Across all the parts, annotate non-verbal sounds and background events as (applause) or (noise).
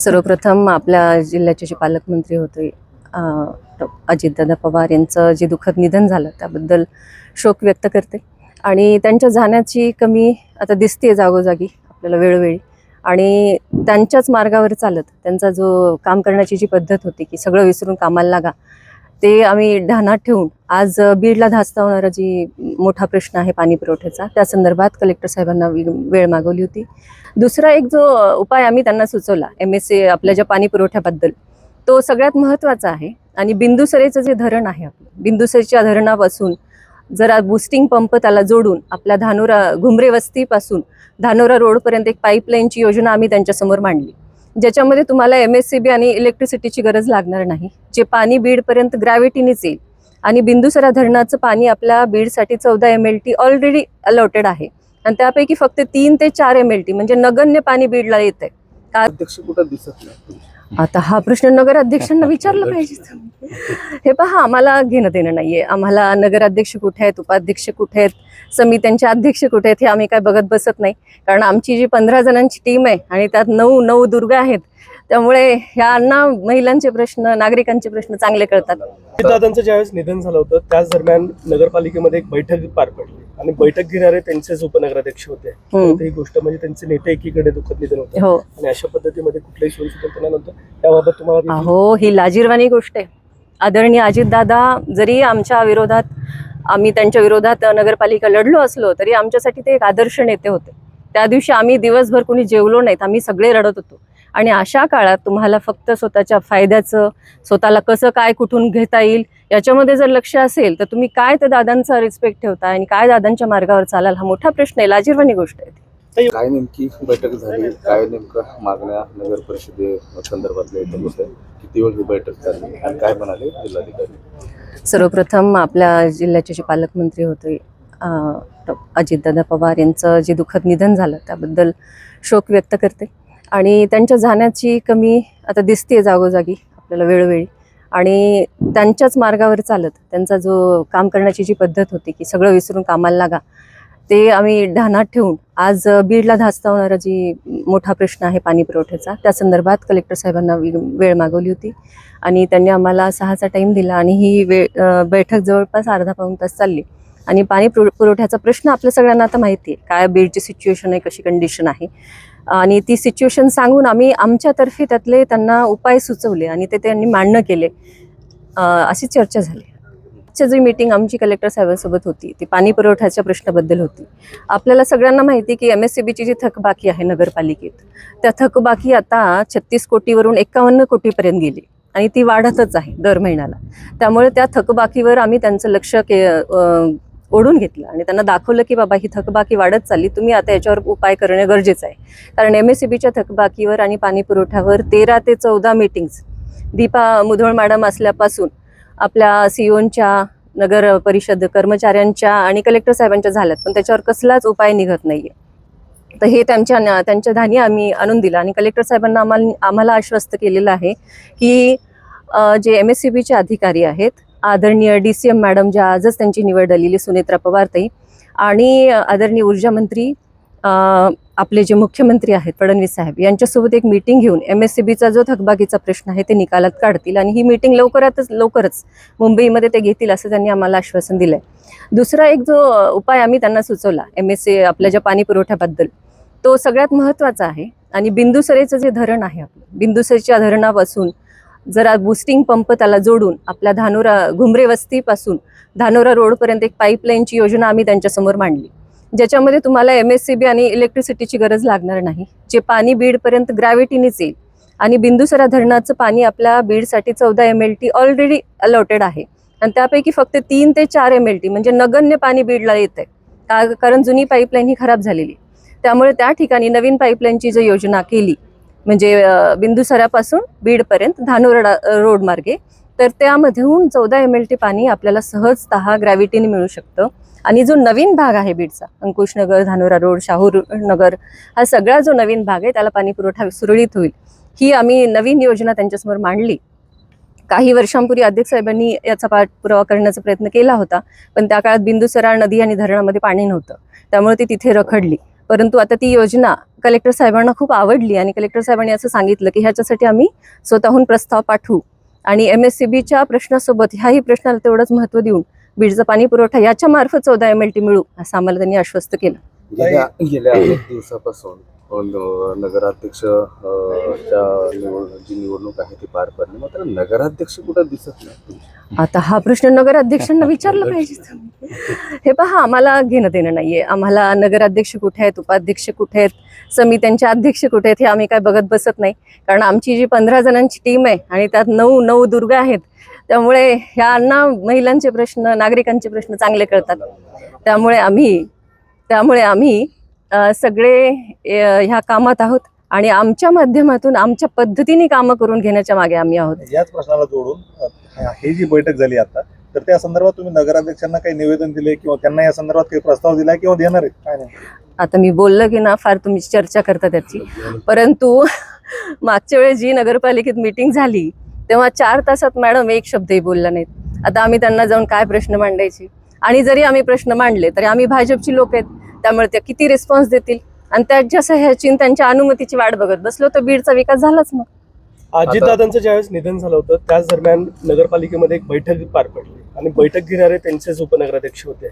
सर्वप्रथम आपल्या जिल्ह्याचे जे पालकमंत्री होते अजितदादा पवार यांचं जे दुःखद निधन झालं त्याबद्दल शोक व्यक्त करते. आणि त्यांच्या जाण्याची कमी आता दिसते जागोजागी आपल्याला वेळोवेळी. आणि त्यांच्याच मार्गावर चालत त्यांचा जो काम करण्याची जी पद्धत होती की सगळं विसरून कामाला लागा ते आम्ही ध्यानात ठेवून आज बीडला धास्तावणारा जी मोठा प्रश्न आहे पाणी पुरवठ्याचा त्या संदर्भात कलेक्टर साहेबांना वेळ मागवली होती. दुसरा एक जो उपाय आम्ही त्यांना सुचवला एम एस सी आपल्या ज्या पाणी पुरवठ्याबद्दल तो सगळ्यात महत्त्वाचा आहे. आणि बिंदुसरेचं जे धरण आहे आपलं बिंदुसरेच्या धरणापासून जरा बुस्टिंग पंप त्याला जोडून आपल्या धानोरा घुमरे वस्तीपासून धानोरा रोडपर्यंत एक पाईपलाईनची योजना आम्ही त्यांच्यासमोर मांडली. ज्याच्यामध्ये तुम्हाला एम एस सी बी आणि इलेक्ट्रिसिटीची गरज लागणार नाही. जे पाणी बीडपर्यंत ग्रॅव्हिटीनेच येईल. आणि बिंदुसरा धरणाचं पाणी आपल्या बीडसाठी चौदा M L T already allotted आहे. आणि त्यापैकी फक्त तीन ते चार एम एल टी म्हणजे नगण्य पाणी बीडला येत आहे अध्यक्ष कुठं दिसत नाही. आता हा प्रश्न नगराध्यक्षांना विचारला पाहिजे. हे पहा आम्हाला घेणं देणं नाहीये. आम्हाला नगराध्यक्ष कुठे आहेत उपाध्यक्ष कुठे आहेत समित्यांचे अध्यक्ष कुठे आहेत हे आम्ही काय बघत बसत नाही. कारण आमची जी पंधरा जणांची टीम आहे आणि त्यात नऊ नऊ दुर्ग आहेत त्यामुळे ह्यांना महिलांचे प्रश्न नागरिकांचे प्रश्न चांगले कळतात. दादांचं ज्यावेळेस निधन झालं होतं त्याच दरम्यान नगरपालिकेमध्ये एक बैठक पार पडली. आणि बैठक घेणारे त्यांचेच उपनगराध्यक्ष होते. तर ही गोष्ट म्हणजे त्यांचे नेते एकीकडे दुःखद निधन होतं. हो. आणि अशा पद्धतीमध्ये कुठल्याही सोयी सुचवताना नव्हतं त्याबाबत तुम्हाला अहो ही लाजीरवाणी गोष्ट आहे. आदरणीय अजितदादा जरी आमच्या विरोधात आम्ही त्यांच्या विरोधात नगरपालिका लढलो असलो तरी आमच्यासाठी ते एक आदर्श नेते होते. त्या दिवशी आम्ही दिवसभर कोणी जेवलो नाहीत आम्ही सगळे रडत होतो. आणि अशा काळात तुम्हाला फक्त स्वतःच्या फायद्याचं स्वतःला कसं काय कुठून घेता येईल याच्यामध्ये जर लक्ष असेल तर तुम्ही काय त्या दादांचा रिस्पेक्ट ठेवता आणि काय दादांच्या मार्गावर चालाल हा मोठा प्रश्न आहे. लाजीरवाणी गोष्ट आहे. काय नेमकी बैठक झाली? काय नेमकं मागण्या नगर परिषदे संदर्भातल्या किती वेळ ही बैठक झाली आणि काय म्हणाले जिल्हाधिकारी? सर्वप्रथम आपल्या जिल्ह्याचे जे पालकमंत्री होते. अजितदादा पवार यांचं जे दुःखद निधन झालं त्याबद्दल शोक व्यक्त करते. आणि त्यांच्या जाण्याची कमी आता दिसते जागोजागी आपल्याला वेळोवेळी. आणि त्यांच्याच मार्गावर चालत त्यांचा जो काम करण्याची जी पद्धत होती की सगळं विसरून कामाला लागा ते आम्ही ध्यानात ठेवून आज बीडला धास्तावणारा जी मोठा प्रश्न आहे पाणी पुरवठ्याचा त्या संदर्भात कलेक्टर साहेबांना वेळ मागवली होती. आणि त्यांनी आम्हाला सहाचा टाईम दिला आणि ही वेळ बैठक जवळपास अर्धा पाऊण तास चालली. आणि पाणी पुरवठ्याचा प्रश्न आपल्या सगळ्यांना आता माहिती आहे काय बीडची सिच्युएशन आहे कशी कंडिशन आहे. आणि ती सिच्युएशन सांगून आम्ही आमच्यातर्फे त्यातले त्यांना उपाय सुचवले आणि ते त्यांनी मान्य केले. अशी चर्चा झाली. आजच्या जी मीटिंग आमची कलेक्टर साहेबांसोबत होती ती पाणी पुरवठ्याच्या प्रश्नाबद्दल होती. आपल्याला सगळ्यांना माहिती की एम एस सी बीची जी थकबाकी आहे नगरपालिकेत त्या थकबाकी आता छत्तीस कोटीवरून एकावन्न कोटीपर्यंत गेली आणि ती वाढतच आहे दर महिन्याला. त्यामुळे त्या थकबाकीवर आम्ही त्यांचं लक्ष के ओढून घेतलं. आणि त्यांना दाखवलं की बाबा ही थकबाकी वाढत चालली तुम्ही आता याच्यावर उपाय करणं गरजेचं आहे. कारण एम एस सी बीच्या थकबाकीवर आणि पाणी पुरवठ्यावर तेरा ते चौदा मीटिंग्स दीपा मुधोळ मॅडम असल्यापासून आपल्या सीओनच्या नगर परिषद कर्मचाऱ्यांच्या आणि कलेक्टर साहेबांच्या झाल्यात. पण त्याच्यावर कसलाच उपाय निघत नाहीये. तर हे त्यांच्या त्यांच्या धानी आम्ही आणून दिलं. आणि कलेक्टर साहेबांना आम्हाला आम्हाला आश्वस्त केलेलं आहे की जे एम एस सी बीचे अधिकारी आहेत आदरणीय डी सी एम मॅडम ज्या आजच त्यांची निवड झालेली सुनेत्रा पवारताई आणि आदरणीय ऊर्जा मंत्री आपले जे मुख्यमंत्री आहेत फडणवीस साहेब यांच्यासोबत एक मीटिंग घेऊन एम एस सी बीचा जो थकबाकीचा प्रश्न आहे ते निकालात काढतील आणि ही मीटिंग लवकरातच लवकरच मुंबईमध्ये ते घेतील असं त्यांनी आम्हाला आश्वासन दिलं आहे दुसरा एक जो उपाय आम्ही त्यांना सुचवला एम एस सी आपल्या ज्या पाणी पुरवठ्याबद्दल तो सगळ्यात महत्त्वाचा आहे. आणि बिंदुसरेचं जे धरण आहे आपलं बिंदुसरेच्या धरणापासून जरा बुस्टिंग पंप त्याला जोडून आपल्या धानोरा घुमरे वस्तीपासून धानोरा रोडपर्यंत एक पाईपलाईनची योजना आम्ही त्यांच्यासमोर मांडली. ज्याच्यामध्ये तुम्हाला एम एस सी बी आणि इलेक्ट्रिसिटीची गरज लागणार नाही. जे पाणी बीडपर्यंत ग्रॅव्हिटीनेच येईल आणि बिंदुसरा धरणाचं पाणी आपल्या बीडसाठी चौदा M L T already allotted आहे. आणि त्यापैकी फक्त तीन ते चार एम एल टी म्हणजे नगण्य पाणी बीडला येत आहे का कारण जुनी पाईपलाईन ही खराब झालेली. आहे. त्यामुळे त्या ठिकाणी नवीन पाईपलाईनची जर योजना केली म्हणजे बिंदुसऱ्यापासून बिंदुसरापासून बीडपर्यंत धानोरडा रोड मार्गे. तर त्यामधून चौदा एम एल टी पाणी आपल्याला सहजतः ग्रॅव्हिटीने मिळू शकतं. आणि जो नवीन भाग आहे बीडचा अंकुशनगर धानोरा रोड शाहूर नगर हा सगळा जो नवीन भाग आहे त्याला पाणी पुरवठा सुरळीत होईल. ही आम्ही नवीन योजना त्यांच्यासमोर मांडली. काही वर्षांपूर्वी अध्यक्ष साहेबांनी याचा पाठपुरावा करण्याचा प्रयत्न केला होता पण त्या काळात बिंदुसरा नदी आणि धरणामध्ये पाणी नव्हतं. त्यामुळे ती तिथे रखडली. परंतु आता ती योजना कलेक्टर साहेबांना खूप आवडली आणि कलेक्टर साहेबांनी असं सांगितलं की ह्याच्यासाठी आम्ही स्वतःहून प्रस्ताव पाठवू. आणि एम एस सी बीच्या प्रश्नासोबत ह्याही प्रश्नाला तेवढंच महत्त्व देऊन बीडचा पाणी पुरवठा याच्या मार्फत चौदा एम एल टी मिळू असं आम्हाला त्यांनी आश्वस्त केलं. गेल्या गेल्या अनेक दिवसापासून नगराध्यक्ष जी निवडणूक आहे ती पार पडली. मात्र नगराध्यक्ष कुठं दिसत नाही? आता हा प्रश्न नगराध्यक्षांना (laughs) विचारला पाहिजे. तुम्ही. हे पहा आम्हाला घेणं देणं नाहीये. आम्हाला नगराध्यक्ष कुठे आहेत उपाध्यक्ष कुठे आहेत समित्यांचे अध्यक्ष कुठे आहेत हे आम्ही काय बघत बसत नाही. कारण आमची जी पंधरा जणांची टीम आहे आणि त्यात नऊ नऊ दुर्ग आहेत त्यामुळे ह्यांना महिलांचे प्रश्न नागरिकांचे प्रश्न चांगले कळतात. त्यामुळे आम्ही त्यामुळे आम्ही सगळे ह्या कामात आहोत आणि आमच्या माध्यमातून आमच्या पद्धतीने कामं करून घेण्याच्या मागे आम्ही आहोत. याच प्रश्नाला जोडून हे जी बैठक झाली आता तर त्या संदर्भात तुम्ही नगराध्यक्षांना काही निवेदन दिले किंवा त्यांना या संदर्भात काही प्रस्ताव दिला किंवा देणार आहे काय नाही. आता मी बोललं की ना फार तुम्ही चर्चा करता त्याची. परंतु मागच्या वेळेस जी नगरपालिकेत मीटिंग झाली तेव्हा चार तासात मॅडम एक शब्दही बोलला नाहीत. आता आम्ही त्यांना जाऊन काय प्रश्न मांडायचे? आणि जरी आम्ही प्रश्न मांडले तरी आम्ही भाजपची लोक आहेत. त्यामुळे त्या किती रिस्पॉन्स देतील? आणि त्यांच्या जसं ह्याची त्यांच्या अनुमतीची वाट बघत बसलो तर बीडचा विकास झालाच मग. अजितदादांचं ज्यावेळेस निधन झालं होतं त्याच दरम्यान नगरपालिकेमध्ये एक बैठक पार पडली. आणि बैठक घेणारे त्यांचेच उपनगराध्यक्ष होते.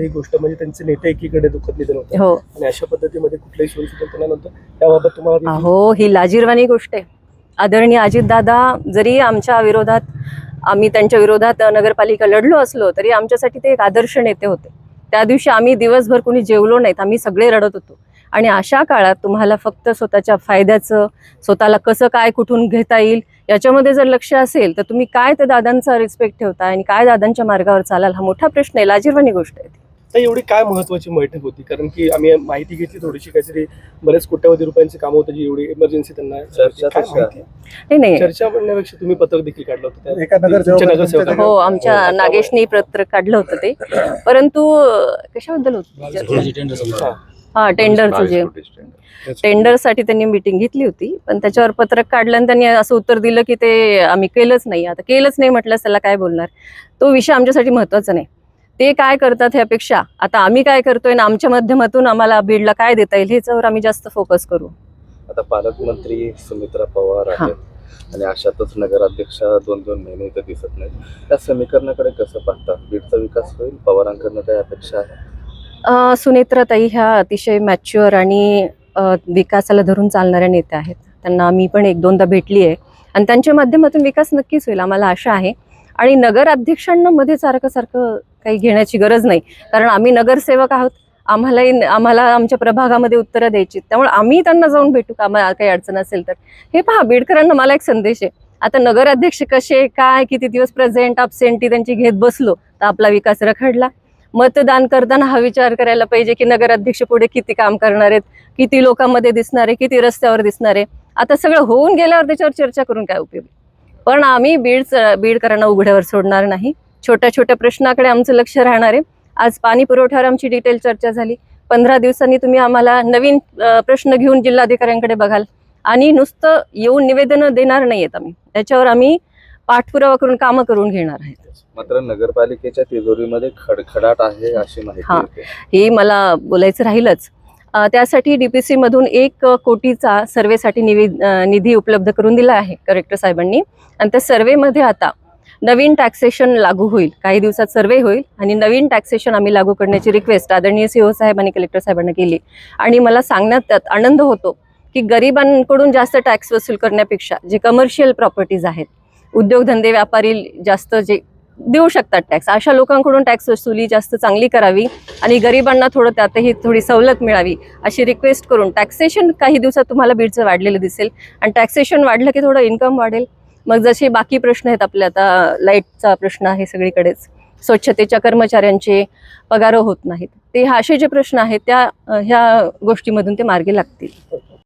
ही गोष्ट म्हणजे त्यांचे नेते एकीकडे दुःखद निधन होतं. हो. आणि अशा पद्धतीमध्ये कुठल्याही सोयी सुद्धा नंतर त्याबाबत तुम्हाला अहो ही लाजीरवाणी गोष्ट आहे. आदरणीय अजितदादा जरी आमच्या विरोधात आम्ही त्यांच्या विरोधात नगरपालिका लढलो असलो तरी आमच्यासाठी ते एक आदर्श नेते होते. त्या दिवशी आम्ही दिवसभर कोणी जेवलो नाहीत. आम्ही सगळे रडत होतो. आणि अशा काळात तुम्हाला फक्त स्वतःच्या फायद्याचं स्वतःला कसं काय कुठून घेता येईल याच्यामध्ये जर लक्ष असेल तर तुम्ही काय त्या दादांचा रिस्पेक्ट ठेवता आणि काय दादांच्या मार्गावर चालाल हा मोठा प्रश्न आहे. लाजीरवाणी गोष्ट आहे एवढी काय महत्वाची बैठक होती? कारण की आम्ही माहिती घेतली थोडीशी काहीतरी बरेच कोट्यावधी रुपयांचे काम होतं जी एवढी इमर्जन्सी त्यांना चर्चा म्हणण्यापेक्षा तुम्ही पत्रक देखील काढलं होतं तुमच्या नगरसेवकाने- हो आमच्या नागेशनी पत्र काढलं होतं ते. परंतु कशाबद्दल होतं? हा. टेंडरचं जे टेंडरसाठी त्यांनी मीटिंग घेतली होती पण त्याच्यावर पत्रक काढलं आणि त्यांनी असं उत्तर दिलं की ते आम्ही केलंच नाही. आता केलंच नाही म्हटलं त्याला काय बोलणार? तो विषय आमच्यासाठी महत्त्वाचा नाही. ते काय करतात ह्यापेक्षा आता आम्ही काय करतोय ना आमच्या माध्यमातून आम्हाला बीडला काय देता येईल ह्याच्यावर आम्ही जास्त फोकस करू. आता पालकमंत्री सुमित्रा पवार. आहेत आणि अशातच नगराध्यक्ष दोन दोन महिने इथं दिसत नाही त्या समीकरणाकडे कसं पाहता बीडचा विकास होईल? पवारांकडनं काय अपेक्षा आहे? सुनेत्राताई ह्या अतिशय मॅच्युअर आणि विकासाला धरून चालणाऱ्या नेत्या आहेत. त्यांना मी पण एक दोनदा भेटली आहे आणि त्यांच्या माध्यमातून विकास नक्कीच होईल आम्हाला आशा आहे. आणि नगर अध्यक्षांना मध्ये सारखं सारखं काही घेण्याची गरज नाही. कारण आम्ही नगरसेवक आहोत. आम्हालाही आम्हाला आमच्या प्रभागामध्ये उत्तरं द्यायची त्यामुळे आम्ही त्यांना जाऊन भेटू का? आम्हाला काही अडचण असेल तर. हे पहा बीडकरांना मला एक संदेश आहे. आता नगराध्यक्ष कसे काय किती दिवस प्रेझेंट अबसेंटी त्यांची घेत बसलो तर आपला विकास रखडला. मतदान करताना हा विचार करायला पाहिजे की नगराध्यक्ष पुढे किती काम करणार आहेत किती लोकांमध्ये दिसणार आहे किती रस्त्यावर दिसणार आहे. आता सगळं होऊन गेल्यावर त्याच्यावर चर्चा करून काय उपयोग पण आम्ही बीड बीडकरांना उघड्यावर सोडणार नाही. छोट्या छोट्या प्रश्नाकडे आमचं लक्ष राहणार आहे. आज पाणी पुरवठ्यावर आमची डिटेल चर्चा झाली. पंधरा दिवसांनी तुम्ही आम्हाला नवीन प्रश्न घेऊन जिल्हाधिकाऱ्यांकडे बघाल. आणि नुसतं येऊन निवेदनं देणार नाही आहेत आम्ही. त्याच्यावर आम्ही पाठपुरावा करून कामं करून घेणार आहेत. मात्र नगरपालिकेच्या तिजोरीमध्ये खडखडाट आहे अशी माहिती हा. हे मला बोलायचं राहीलच. त्यासाठी डीपीसी मधून एक कोटीचा सर्वेसाठी निधी उपलब्ध करून दिला आहे कलेक्टर साहेबांनी. आणि त्या सर्वेमध्ये आता नवीन टॅक्सेशन लागू होईल. काही दिवसात सर्वे होईल आणि नवीन टॅक्सेशन आम्ही लागू करण्याची रिक्वेस्ट आदरणीय सीओ साहेब आणि कलेक्टर साहेबांना केली. आणि मला सांगण्यात त्यात आनंद होतो की गरिबांकडून जास्त टॅक्स वसूल करण्यापेक्षा जे कमर्शियल प्रॉपर्टीज आहेत उद्योगधंदे व्यापारी जास्त जे देऊ शकतात टॅक्स अशा लोकांकडून टॅक्स वसुली जास्त चांगली करावी आणि गरिबांना थोडं त्यातही थोडी सवलत मिळावी अशी रिक्वेस्ट करून टॅक्सेशन काही दिवसात तुम्हाला बीडचं वाढलेलं दिसेल. आणि टॅक्सेशन वाढलं की थोडं इन्कम वाढेल. मग जसे बाकी प्रश्न आहेत आपले आता लाईटचा प्रश्न आहे सगळीकडेच. स्वच्छतेच्या कर्मचाऱ्यांचे पगार होत नाहीत. ते असे जे प्रश्न आहेत त्या ह्या गोष्टीमधून ते मार्गी लागतील.